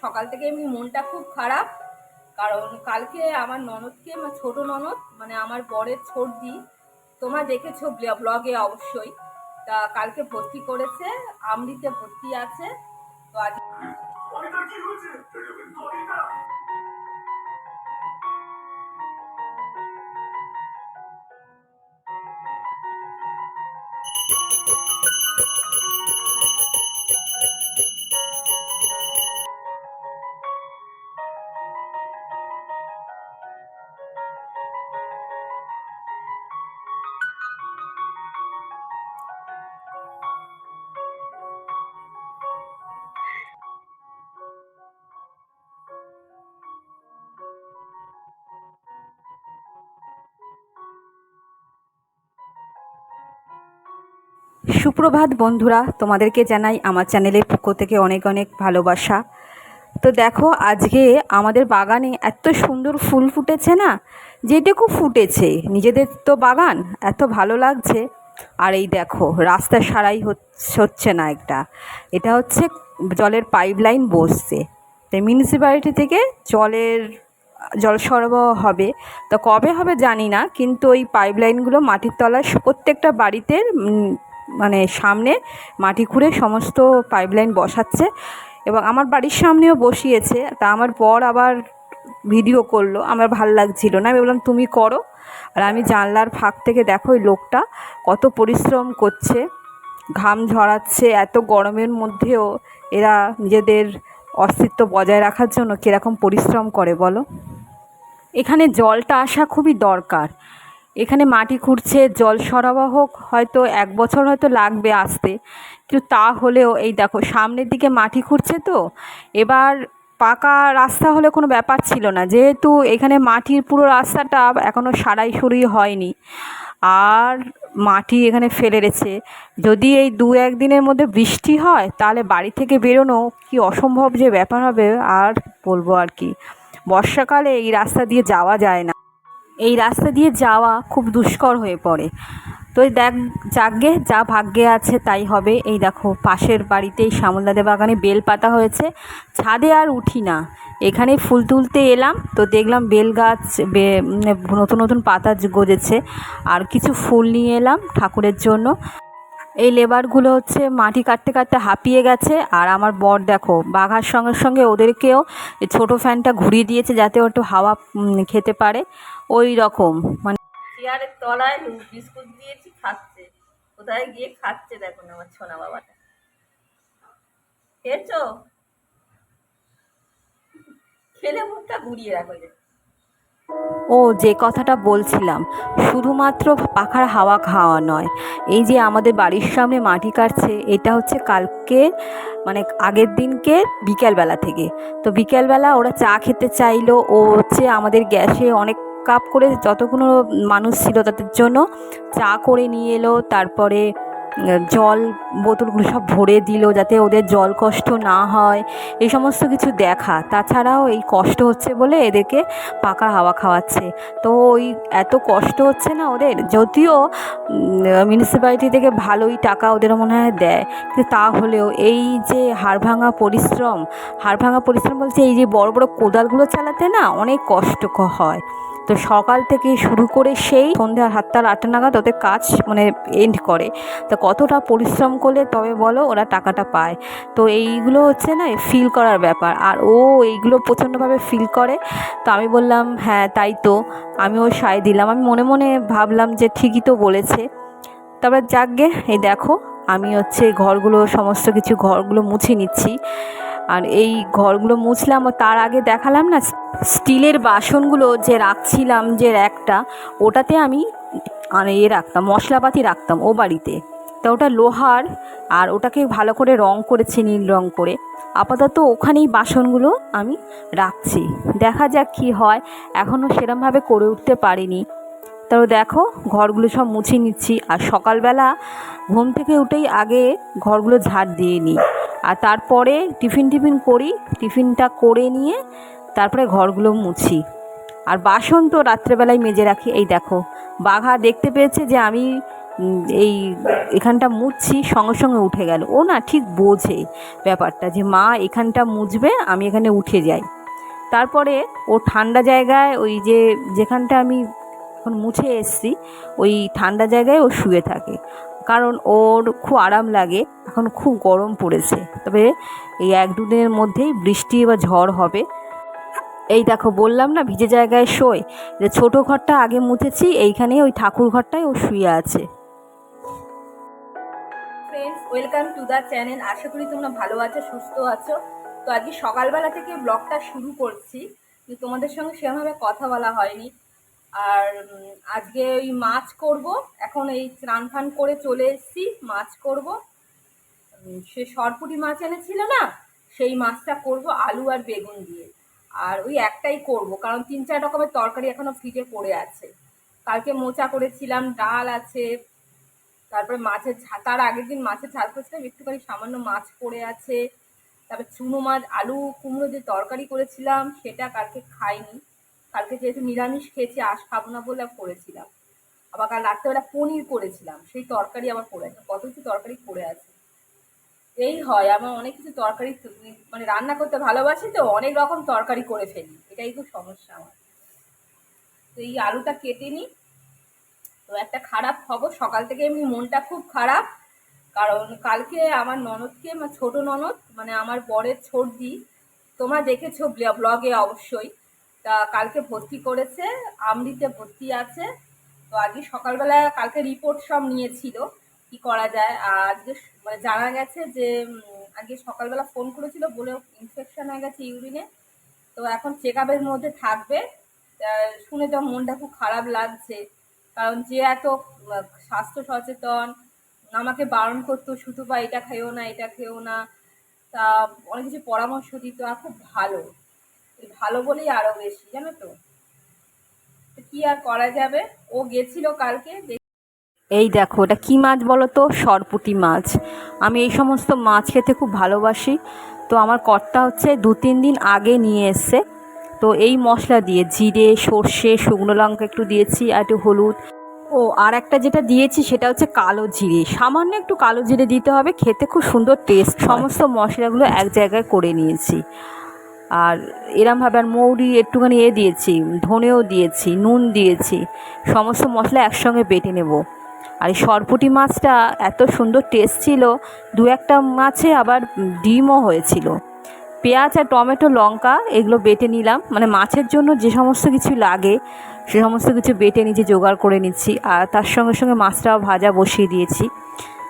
সকাল থেকে এমনি মনটা খুব খারাপ। কারণ কালকে আমার ননদকে ছোট ননদ মানে আমার বরের ছোটদি তোমরা দেখেছ ব্ল- ব্লগে অবশ্যই। তা কালকে ভর্তি করেছে আমৃতে ভর্তি আছে। তো আজ সুপ্রভাত বন্ধুরা, তোমাদেরকে জানাই আমার চ্যানেলের পক্ষ থেকে অনেক অনেক ভালোবাসা। তো দেখো, আজকে আমাদের বাগানে এত সুন্দর ফুল ফুটেছে না, যেটুকু ফুটেছে। নিজেদের তো বাগান, এত ভালো লাগছে। আর এই দেখো, রাস্তা সারাই হচ্ছে না একটা। এটা হচ্ছে জলের পাইপ লাইন বসছে। তাই মিউনিসিপ্যালিটি থেকে জলের, জল সরবরাহ হবে। তো কবে হবে জানি না, কিন্তু ওই পাইপ লাইনগুলো মাটির তলায় প্রত্যেকটা বাড়িতে মানে সামনে মাটি খুঁড়ে সমস্ত পাইপ লাইন বসাচ্ছে এবং আমার বাড়ির সামনেও বসিয়েছে। তা আমার পর আবার ভিডিও করল, আমার ভালো লাগছিল না। আমি বললাম, তুমি করো। আর আমি জানলার ফাঁক থেকে দেখো ওই লোকটা কত পরিশ্রম করছে, ঘাম ঝরাচ্ছে, এত গরমের মধ্যেও এরা নিজেদের অস্তিত্ব বজায় রাখার জন্য কীরকম পরিশ্রম করে বলো? এখানে জলটা আসা খুবই দরকার। এখানে মাটি খুঁড়ছে, জল সরবরাহ হয়তো এক বছর হয়তো লাগবে আসতে। কিন্তু তা হলেও, এই দেখো, সামনের দিকে মাটি খুঁড়ছে তো, এবার পাকা রাস্তা হলে কোনো ব্যাপার ছিল না। যেহেতু এখানে মাটির পুরো রাস্তাটা এখনও সারাই সুরি হয়নি, আর মাটি এখানে ফেলে রেছে। যদি এই দু একদিনের মধ্যে বৃষ্টি হয়, তাহলে বাড়ি থেকে বেরোনো কি অসম্ভব যে ব্যাপার হবে, আর বলব আর কি। বর্ষাকালে এই রাস্তা দিয়ে যাওয়া যায় না। এই রাস্তা দিয়ে যাওয়া খুব দুষ্কর হয়ে পড়ে। তো এই দেখ যাগ্গে যা ভাগ্যে আছে তাই হবে। এই দেখো, পাশের বাড়িতেই শ্যামলদাদের বাগানে বেল পাতা হয়েছে। ছাদে আর উঠি না। এখানে ফুল তুলতে এলাম, তো দেখলাম বেল গাছ নতুন নতুন পাতা গজেছে। আর কিছু ফুল নিয়ে এলাম ঠাকুরের জন্য। এই লেবারগুলো হচ্ছে মাটি কাটতে কাটতে হাঁপিয়ে গেছে। আর আমার বর দেখো, বাঘার সঙ্গে সঙ্গে ওদেরকেও এই ছোটো ফ্যানটা ঘুরিয়ে দিয়েছে যাতে একটু হাওয়া খেতে পারে। ওই রকম মানে চেয়ারের তলায় বিস্কুট দিয়েছি খাচ্ছে। কোথায় গিয়ে খাচ্ছে দেখুন আমার ছোনা বাবাটা। খেয়েছো? খেলে মুখটা ঘুরিয়ে রাখো। ও যে কথাটা বলছিলাম শুধুমাত্র পাখার হাওয়া খাওয়া নয় এই যে আমাদের বাড়ির সামনে মাটি কাটছে এটা হচ্ছে কালকে মানে আগের দিনকে বিকেলবেলা থেকে। তো বিকেলবেলা ওরা চা খেতে চাইলো ও হচ্ছে আমাদের গ্যাসে অনেক কাপ করে যতগুলো মানুষ ছিল তাদের জন্য চা করে নিয়ে এলো, তারপরে জল বোতলগুলো সব ভরে দিল যাতে ওদের জল কষ্ট না হয়, এই সমস্ত কিছু দেখা। তাছাড়াও এই কষ্ট হচ্ছে বলে এদেরকে পাকা হাওয়া খাওয়াচ্ছে। তো ওই এত কষ্ট হচ্ছে না ওদের? যদিও মিউনিসিপ্যালিটি থেকে ভালোই টাকা ওদের মনে হয় দেয়। কিন্তু তা হলেও এই যে হাড় ভাঙা পরিশ্রম হাড় ভাঙা পরিশ্রম বলছে এই যে বড় বড় কোদালগুলো চালাতে না অনেক কষ্ট হয়। তো সকাল থেকে শুরু করে সেই সন্ধ্যা সাতটা আটটা নাগাদ ওদের কাজ মানে এন্ড করে। তো কতটা পরিশ্রম করলে তবে বলো ওরা টাকাটা পায়। তো এইগুলো হচ্ছে না ফিল করার ব্যাপার। আর ও এইগুলো প্রচণ্ডভাবে ফিল করে। তো আমি বললাম হ্যাঁ তাই তো। আমিও সায় দিলাম। আমি মনে মনে ভাবলাম যে ঠিকই তো বলেছে। তারপর যাকগে এই দেখো, আমি হচ্ছে ঘরগুলো, সমস্ত কিছু ঘরগুলো মুছে নিচ্ছি। আর এই ঘরগুলো মুছলাম ও তার আগে দেখালাম না, স্টিলের বাসনগুলো যে রাখছিলাম যে একটা ওটাতে আমি ইয়ে রাখতাম, মশলাপাতি রাখতাম ও বাড়িতে। তা ওটা লোহার আর ওটাকে ভালো করে রং করেছে, নীল রং করে। আপাতত ওখানেই বাসনগুলো আমি রাখছি। দেখা যাক কী হয়। এখনও সেরমভাবে করে উঠতে পারিনি। তারপর দেখো, ঘরগুলো সব মুছে নিচ্ছি। আর সকালবেলা ঘুম থেকে উঠেই আগে ঘরগুলো ঝাড় দিয়ে নিই। আর তারপরে টিফিন টিফিন করি, টিফিনটা করে নিয়ে তারপরে ঘরগুলো মুছি। আর বাসন তো রাত্রেবেলায় মেজে রাখি। এই দেখো, বাঘা দেখতে পেয়েছে যে আমি এই এখানটা মুছছি, সঙ্গে সঙ্গে উঠে গেল। ও না ঠিক বোঝে ব্যাপারটা যে মা এখানটা মুছবে, আমি এখানে উঠে যাই। তারপরে ও ঠান্ডা জায়গায় ওই যে যেখানটা আমি এখন মুছে এসছি, ওই ঠান্ডা জায়গায় ও শুয়ে থাকে। কারণ ওর খুব আরাম লাগে, এখন খুব গরম পড়েছে। তবে এই এক দুদিনের মধ্যেই বৃষ্টি বা ঝড় হবে। এই দেখো, বললাম না, ভিজে জায়গায় শোয়। যে ছোটো ঘরটা আগে মুছেছি, এইখানে ওই ঠাকুর ঘরটায় ও শুয়ে আছে। ওয়েলকাম টু দ্য চ্যানেল আশা করি তোমরা ভালো আছো, সুস্থ আছো। তো আজকে সকালবেলা থেকে ব্লগটা শুরু করছি। তোমাদের সঙ্গে সেভাবে কথা বলা হয়নি। আর আজকে ওই মাছ করব। এখন এই স্নান ফান করে চলে এসেছি, মাছ করব। সে সরপুটি মাছ এনেছিল না, সেই মাছটা করব আলু আর বেগুন দিয়ে। আর ওই একটাই করব, কারণ তিন চার রকমের তরকারি এখনও ফ্রিজে পড়ে আছে। কালকে মোচা করেছিলাম, ডাল আছে, তারপরে মাছের ঝা- তার আগের দিন মাছের ঝাল করেছিলাম, একটুখানি সামান্য মাছ পড়ে আছে। তারপরে চুনো মাছ, আলু, কুমড়ো যে তরকারি করেছিলাম, সেটা কালকে খাইনি। কালকে যেহেতু নিরামিষ খেয়েছি আশ খাব না বলে করেছিলাম। আবার কাল রাত্রেবেলা পনির করেছিলাম, সেই তরকারি আবার পড়ে আছে, কত কিছু তরকারি পড়ে আছে। এই হয়, আমার অনেক কিছু তরকারি মানে রান্না করতে ভালোবাসি তো, অনেক রকম তরকারি করে ফেলি, এটাই খুব সমস্যা আমার। তো এই আলুটা কেটে নিই। তো একটা খারাপ খবর, সকাল থেকে এমনি মনটা খুব খারাপ, কারণ কালকে আমার ননদকে মানে ছোট ননদ মানে আমার বরের ছোটদি তোমরা দেখেছ ব্লগে অবশ্যই তা কালকে ভর্তি করেছে আমরিতে ভর্তি আছে। তো আজকে সকালবেলা কালকে রিপোর্ট সব নিয়েছিল কি করা যায়। আজকে মানে জানা গেছে যে আজকে সকালবেলা ফোন করেছিল বলে ইনফেকশন হয়ে গেছে ইউরিনে তো এখন চেক আপের মধ্যে থাকবে। শুনে তো মনটা খুব খারাপ লাগছে। কারণ যে এত স্বাস্থ্য সচেতন, আমাকে বারণ করতো, শুধু বা এটা খেও না, এটা খেও না। তা অনেক কিছু পরামর্শ দিত, আর খুব ভালো। ভালো বলেই আরও বেশি, জানো তো? কি আর করা যাবে? ও গেছিল কালকে এই দেখো, এটা কী মাছ বলো তো? সরপুটি মাছ। আমি এই সমস্ত মাছ খেতে খুব ভালোবাসি। তো আমার কর্তা হচ্ছে দু তিন দিন আগে নিয়ে এসছে। তো এই মশলা দিয়ে জিরে, সর্ষে, শুকনো লঙ্কা একটু দিয়েছি, আর একটু হলুদ। ও, আর একটা যেটা দিয়েছি সেটা হচ্ছে কালো জিরে। সামান্য একটু কালো জিরে দিতে হবে, খেতে খুব সুন্দর টেস্ট সমস্ত মশলাগুলো এক জায়গায় করে নিয়েছি। আর এরমভাবে আর মৌরি একটুখানি এ দিয়েছি, ধনেও দিয়েছি, নুন দিয়েছি, সমস্ত মশলা একসঙ্গে বেটে নেব। আর এই সরপুটি মাছটা এত সুন্দর টেস্ট ছিল, দু একটা মাছে আবার ডিমও হয়েছিল। পেঁয়াজ আর টমেটো, লঙ্কা এগুলো বেটে নিলাম। মানে মাছের জন্য যে সমস্ত কিছু লাগে, সে সমস্ত কিছু বেটে নিচে জোগাড় করে নিচ্ছি। আর তার সঙ্গে সঙ্গে মাছটাও ভাজা বসিয়ে দিয়েছি।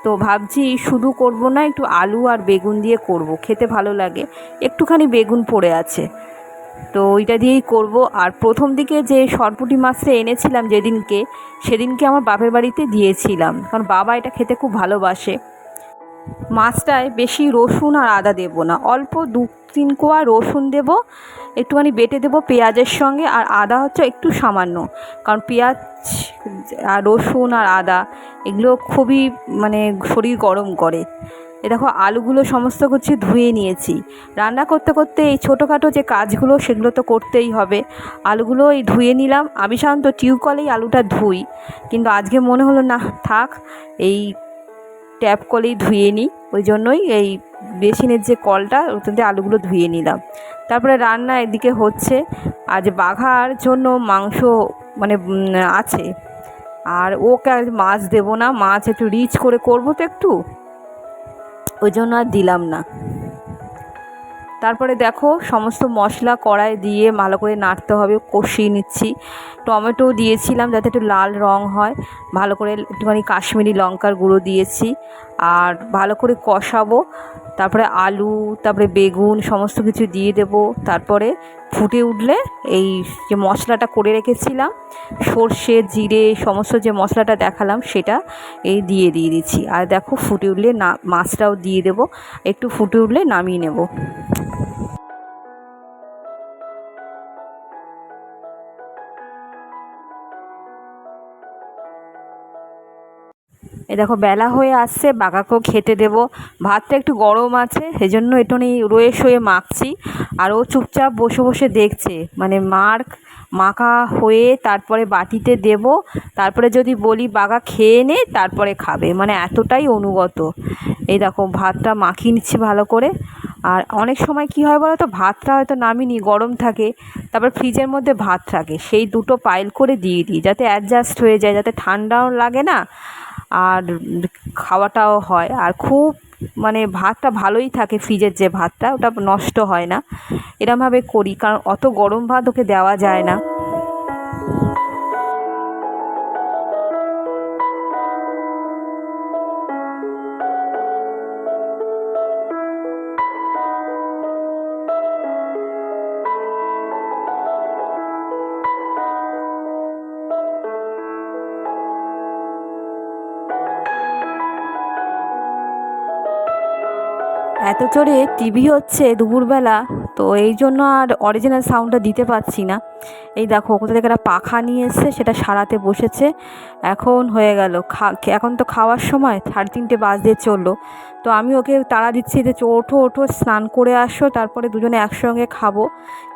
তো ভাবছি শুধু করব না, একটু আলু আর বেগুন দিয়ে করব, খেতে ভালো লাগে। একটুখানি বেগুন পড়ে আছে। তো ওইটা দিয়েই করব। আর প্রথম দিকে যে সরপুটি মাছটা এনেছিলাম যেদিনকে, সেদিনকে আমার বাপের বাড়িতে দিয়েছিলাম। কারণ বাবা এটা খেতে খুব ভালোবাসে। মাছটায় বেশি রসুন আর আদা দেবো না। অল্প দু তিন কোয়া রসুন দেবো, একটুখানি বেটে দেবো পেঁয়াজের সঙ্গে, আর আদা হচ্ছে একটু সামান্য। কারণ পেঁয়াজ আর রসুন আর আদা, এগুলো খুবই মানে শরীর গরম করে। এ দেখো, আলুগুলো সমস্ত কিছু ধুয়ে নিয়েছি। রান্না করতে করতে এই ছোটোখাটো যে কাজগুলো, সেগুলো তো করতেই হবে। আলুগুলো এই ধুয়ে নিলাম। আমি সাধারণত টিউবকলেই আলুটা ধুই, কিন্তু আজকে মনে হলো, না, থাক, এই ট্যাপ কলেই ধুয়ে নিই। ওই জন্যই এই বেসিনের যে কলটা ওটাতে আলুগুলো ধুয়ে নিলাম। তারপরে রান্না এদিকে হচ্ছে। আজ বাঘার জন্য মাংস মানে আছে। আর ওকে আজ মাছ দেবো না। মাছ একটু রিচ করে করব তো একটু। ওই জন্য আর দিলাম না। তারপরে দেখো সমস্ত মশলা কড়াই দিয়ে ভালো করে নাড়তে হবে, কষিয়ে নিচ্ছি। টমেটো দিয়েছিলাম যাতে একটু লাল রং হয়, ভালো করে একটুখানি কাশ্মীরি লঙ্কার গুঁড়ো দিয়েছি। আর ভালো করে কষাবো, তারপরে আলু, তারপরে বেগুন, সমস্ত কিছু দিয়ে দেব। তারপরে ফুটে উঠলে এই যে মশলাটা করে রেখেছিলাম, সর্ষে, জিরে, সমস্ত যে মশলাটা দেখালাম সেটা এই দিয়ে দিয়ে দিচ্ছি। আর দেখো ফুটে উঠলে না, মাছটাও দিয়ে দেবো, একটু ফুটে উঠলে নামিয়ে নেব। এ দেখো বেলা হয়ে আসছে বাঘাকেও খেতে দেব। ভাতটা একটু গরম আছে সেই সেজন্য একটুখানি রয়ে শয়ে মাখছি। আর ও চুপচাপ বসে বসে দেখছে মানে মার মাখা হয়ে তারপরে বাটিতে দেব। তারপরে যদি বলি বাগা খেয়ে নে, তারপরে খাবে। মানে এতটাই অনুগত। এই দেখো ভাতটা মাখিয়ে নিচ্ছি ভালো করে। আর অনেক সময় কি হয় বলো তো ভাতটা হয়তো নামিনি, গরম থাকে, তারপর ফ্রিজের মধ্যে ভাত থাকে। সেই দুটো পাইল করে দিয়ে দিই, যাতে অ্যাডজাস্ট হয়ে যায়, যাতে ঠান্ডাও লাগে না। আর খাওয়াটাও হয়। আর খুব মানে ভাতটা ভালোই থাকে ফ্রিজের যে ভাতটা, ওটা নষ্ট হয় না। এরমভাবে করি, কারণ অত গরম ভাত ওকে দেওয়া যায় না। এত জোরে টিভি হচ্ছে দুপুরবেলা তো এই জন্য আর অরিজিনাল সাউন্ডটা দিতে পারছি না। এই দেখো কোথা থেকে একটা পাখা নিয়ে এসছে সেটা সারাতে বসেছে। এখন হয়ে গেল খা এখন তো খাওয়ার সময় সাড়ে তিনটে বাজ দিয়ে চলল। তো আমি ওকে তাড়া দিচ্ছি যে "চো, ওঠো ওঠো স্নান করে আসো তারপরে দুজনে একসঙ্গে খাব।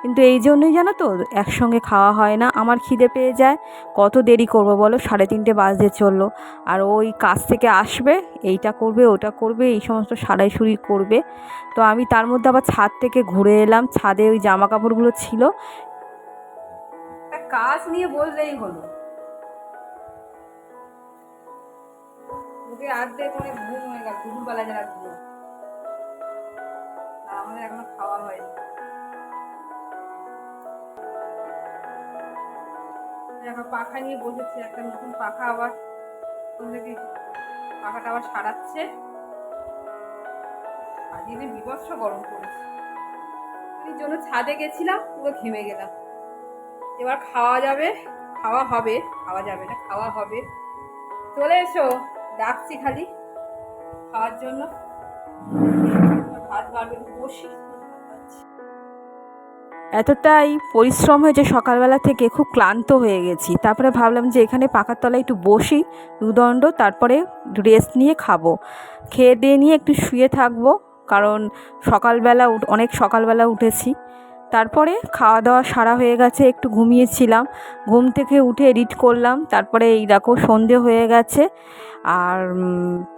কিন্তু এই জন্যই জানো তো একসঙ্গে খাওয়া হয় না আমার খিদে পেয়ে যায়। কত দেরি করব বলো সাড়ে তিনটে বাজতে চলল। আর ওই কাজ থেকে আসবে এইটা করবে ওটা করবে এই সমস্ত সারাইসুরি করবে। তো আমি তার মধ্যে আবার ছাদ থেকে ঘুরে এলাম ছাদে ওই জামা কাপড়গুলো ছিল কাজ নিয়ে বললেই হলো। ওকে আর্ধেক অনেক ঘুম হয়ে গেল দুপুরবেলা যারা ঘুম। আমাদের এখনও খাওয়া হয়নি। এখন পাখা নিয়ে বসেছে, একটা নতুন পাখা আবার থেকে পাখাটা আবার সারাচ্ছে। আজকে বিভৎস গরম পড়েছে। এই জন্য ছাদে গেছিলাম, পুরো ঘেমে গেলাম। এবার খাওয়া যাবে, খাওয়া হবে, খাওয়া যাবে না, খাওয়া হবে। চলে এসো, ডাকছি খালি। খাওয়ার জন্য ভাত বসি। এতটাই পরিশ্রম হয়েছে সকালবেলা থেকে খুব ক্লান্ত হয়ে গেছি। তারপরে ভাবলাম যে এখানে পাকার তলায় একটু বসি, দুদণ্ড, তারপরে রেস্ট নিয়ে খাব। খেয়ে দিয়ে নিয়ে একটু শুয়ে থাকব, কারণ সকালবেলা অনেক সকালবেলা উঠেছি। তারপরে খাওয়া দাওয়া সারা হয়ে গেছে, একটু ঘুমিয়েছিলাম। ঘুম থেকে উঠে এডিট করলাম, তারপরে এই দেখো সন্ধে হয়ে গেছে। আর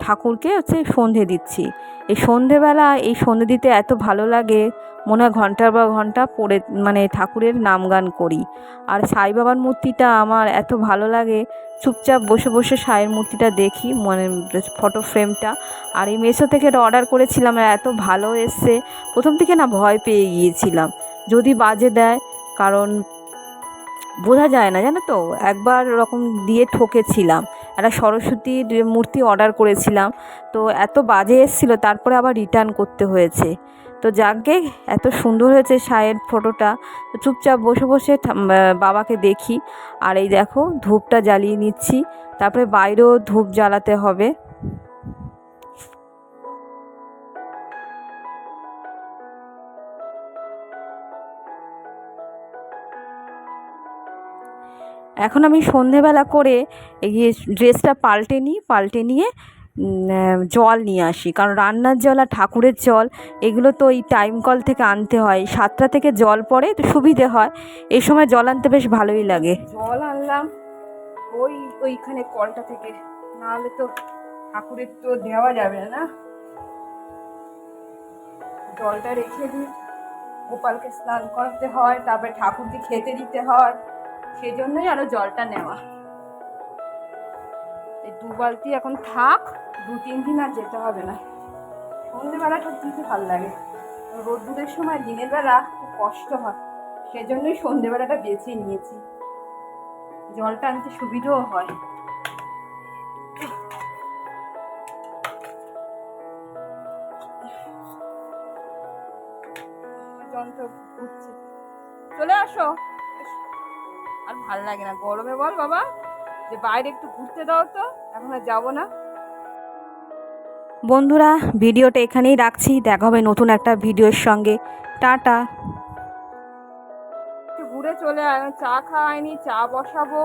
ঠাকুরকে হচ্ছে সন্ধে দিচ্ছি। এই সন্ধেবেলা এই সন্ধে দিতে এত ভালো লাগে মনে হয় ঘণ্টার বা ঘণ্টা পড়ে মানে ঠাকুরের নাম গান করি। আর সাই বাবার মূর্তিটা আমার এত ভালো লাগে। চুপচাপ বসে বসে সাইয়ের মূর্তিটা দেখি মানে ফটো ফ্রেমটা আর এই মেশো থেকে এটা অর্ডার করেছিলাম, আর এত ভালো এসছে। প্রথম থেকে না ভয় পেয়ে গিয়েছিলাম। যদি বাজে দেয়, কারণ বোঝা যায় না, জানো তো? একবার ওরকম দিয়ে ঠকেছিলাম। একটা সরস্বতীর মূর্তি অর্ডার করেছিলাম। তো এত বাজে এসেছিল, তারপরে আবার রিটার্ন করতে হয়েছে। তো যাকগে এত সুন্দর হয়েছে সায়ের ফটোটা চুপচাপ বসে বসে বাবাকে দেখি। আর এই দেখো, ধূপটা জ্বালিয়ে নিচ্ছি। তারপরে বাইরেও ধূপ জ্বালাতে হবে। এখন আমি সন্ধেবেলা করে এই ড্রেসটা পাল্টে নিই, পাল্টে নিয়ে জল নিয়ে আসি। কারণ রান্নার জল আর ঠাকুরের জল, এগুলো তো ওই টাইম কল থেকে আনতে হয়। সাতটা থেকে জল পড়ে, তো সুবিধে হয়। এই সময় জল আনতে বেশ ভালোই লাগে। জল আনলাম, ওই, ওইখানে কলটা থেকে। নাহলে তো ঠাকুরের তো দেওয়া যাবে না। জলটা রেখে দিই। গোপালকে স্নান করাতে হয়, তারপরে ঠাকুরকে খেতে দিতে হয়। সেজন্যই আরও জলটা নেওয়া। এই দু বালতি এখন থাক। দু, তিন দিন আর যেতে হবে না। সন্ধ্যেবেলাটা দিতে ভালো লাগে। রোদ্দুরের সময় দিনের বেলা খুব কষ্ট হয়। সেজন্যই সন্ধ্যেবেলাটা বেছে নিয়েছি। জলটা আনতে সুবিধাও হয়। যন্ত্র চলে আসো। আর ভালো লাগে না। গরমে বল বাবা, যে বাইরে একটু ঘুরতে দাও তো। এখন আর যাব না। বন্ধুরা, ভিডিওটা এখানেই রাখছি। দেখা হবে নতুন একটা ভিডিওর সঙ্গে। টাটা। ঘুরে চলে চা খাওয়াইনি চা বসাবো।